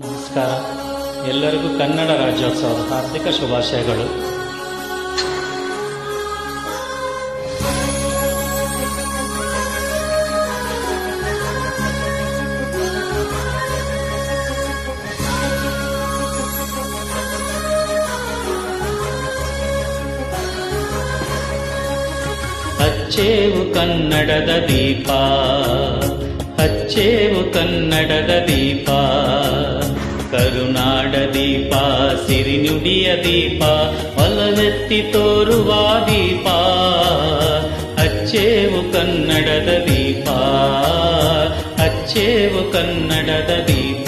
ನಮಸ್ಕಾರ. ಎಲ್ಲರಿಗೂ ಕನ್ನಡ ರಾಜ್ಯೋತ್ಸವದ ಹಾರ್ದಿಕ ಶುಭಾಶಯಗಳು. ಹಚ್ಚೇವು ಕನ್ನಡದ ದೀಪ ಹಚ್ಚೇವು ಕನ್ನಡದ ದೀಪ. ಕರುನಾಡ ದೀಪ ಸಿರಿನುಡಿಯ ದೀಪ ಒಲವೆತ್ತಿ ತೋರುವ ದೀಪ ಅಚ್ಚೇವು ಕನ್ನಡದ ದೀಪ ಅಚ್ಚೇವು ಕನ್ನಡದ ದೀಪ.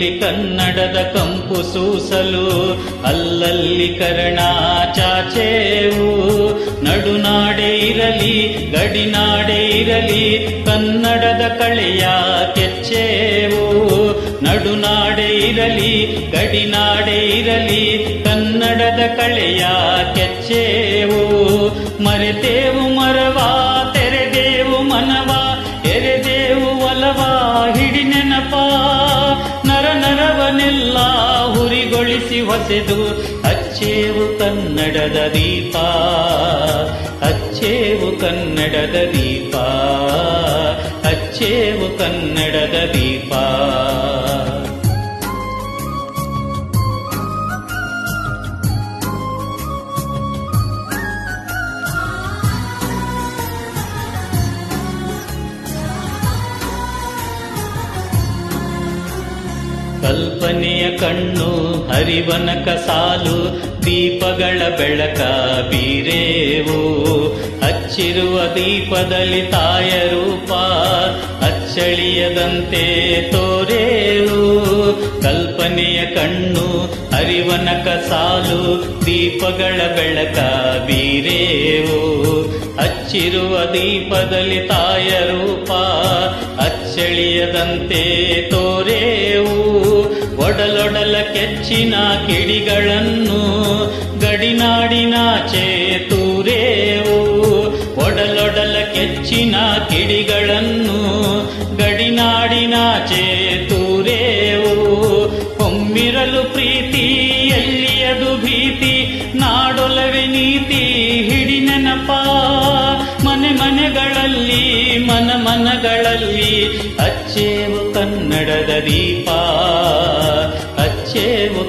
ಎಲ್ಲೆಲ್ಲಿ ಕನ್ನಡದ ಕಂಪು ಸೂಸಲು, ಅಲ್ಲಲ್ಲಿ ಕರ್ಣ ಚಾಚೇವು ನಡುನಾಡೆ ಇರಲಿ, ಗಡಿನಾಡೆ ಇರಲಿ, ಕನ್ನಡದ ಕಳೆಯ ಕೆಚ್ಚೇವು. ನಡುನಾಡೆ ಇರಲಿ, ಗಡಿನಾಡೆ ಇರಲಿ, ಕನ್ನಡದ ಕಳೆಯ ಕೆಚ್ಚೇವು. ಮರೆತೇವು ಹೊಸೆದು ಅಚ್ಚೇವು ಕನ್ನಡದ ದೀಪ. ಅಚ್ಚೇವು ಕನ್ನಡದ ದೀಪ. ಅಚ್ಚೇವು ಕನ್ನಡದ ದೀಪ. ಕಲ್ಪನೆಯ ಕಣ್ಣು, ಹರಿವನಕ ಸಾಲು, ದೀಪಗಳ ಬೆಳಕ ಬೀರೇವು. ಹಚ್ಚಿರುವ ದೀಪದಲ್ಲಿ ತಾಯ ರೂಪ, ಅಚ್ಚಳಿಯದಂತೆ ತೋರೇವು. ಕಲ್ಪನೆಯ ಕಣ್ಣು, ಹರಿವನಕ ಸಾಲು, ದೀಪಗಳ ಬೆಳಕ ಬೀರೇವು. ಹಚ್ಚಿರುವ ದೀಪದಲ್ಲಿ ತಾಯ ರೂಪ, ಅಚ್ಚಳಿಯದಂತೆ ತೋರೇವು. ಒಡಲೊಡಲ ಕೆಚ್ಚಿನ ಕಿಡಿಗಳನ್ನು ಗಡಿನಾಡಿನಾಚೆ ತೂರೇವು ಒಡಲೊಡಲ ಕೆಚ್ಚಿನ ಕಿಡಿಗಳನ್ನು ಗಡಿನಾಡಿನಾಚೆ ತೂರೇವು ಒಮ್ಮಿರಲು ಪ್ರೀತಿ, ಎಲ್ಲಿಯದು ಭೀತಿ, ನಾಡೊಲವೆ ನೀತಿ, ಹಿಡಿ ನೆನಪ. ಮನೆ ಮನೆಗಳಲ್ಲಿ, ಮನ ಮನಗಳಲ್ಲಿ, ಅಚ್ಚೇವು ಕನ್ನಡದ ದೀಪ.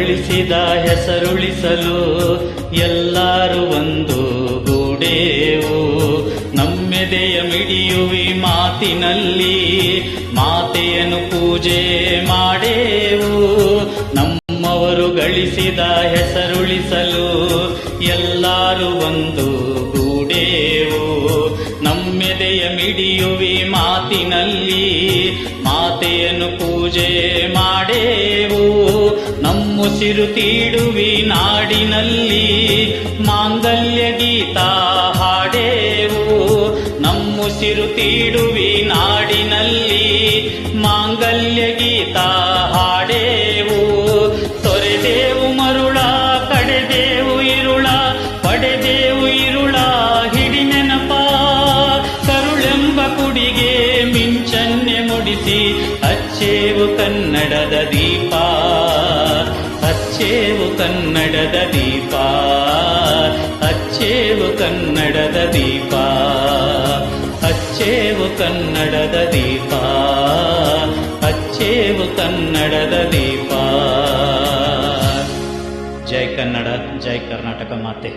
ಗಳಿಸಿದ ಹೆಸರುಳಿಸಲು ಎಲ್ಲರೂ ಒಂದು ಗೂಡೇವು. ನಮ್ಮೆದೆಯ ಮಿಡಿಯುವಿ ಮಾತಿನಲ್ಲಿ ಮಾತೆಯನ್ನು ಪೂಜೆ ಮಾಡೇವು. ನಮ್ಮವರು ಗಳಿಸಿದ ಹೆಸರುಳಿಸಲು ಎಲ್ಲರೂ ಒಂದು ಗೂಡೇವು. ನಮ್ಮೆದೆಯ ಮಿಡಿಯುವಿ ಮಾತಿನಲ್ಲಿ ಮಾತೆಯನ್ನು ಪೂಜೆ ಮಾಡೇವು. ನಮ್ಮುಸಿರು ತೀಡುವಿ ನಾಡಿನಲ್ಲಿ, ಮಾಂಗಲ್ಯ ಗೀತ ಹಾಡೇವು. ನಮ್ಮುಸಿರು ತೀಡುವಿ ನಾಡಿನಲ್ಲಿ, ಮಾಂಗಲ್ಯ ಗೀತ ಹಾಡೇವು. ತೊರೆದೇವು ಮರುಳ, ಕಡೆದೇವು ಇರುಳ, ಪಡೆದೇವು ಇರುಳ, ಹಿಡಿ ನೆನಪ. ಕರುಳೆಂಬ ಕುಡಿಗೆ ಮಿಂಚನ್ನೆ ಮುಡಿಸಿ ಅಚ್ಚೇವು ಕನ್ನಡದ ದೀಪ. ಕನ್ನಡದ ದೀಪ ಅಚ್ಚೇವು ಕನ್ನಡದ ದೀಪ ಅಚ್ಚೇವು ಕನ್ನಡದ ದೀಪ ಅಚ್ಚೇವು ಕನ್ನಡದ ದೀಪ. ಜೈ ಕನ್ನಡ, ಜೈ ಕರ್ನಾಟಕ ಮಾತೆ.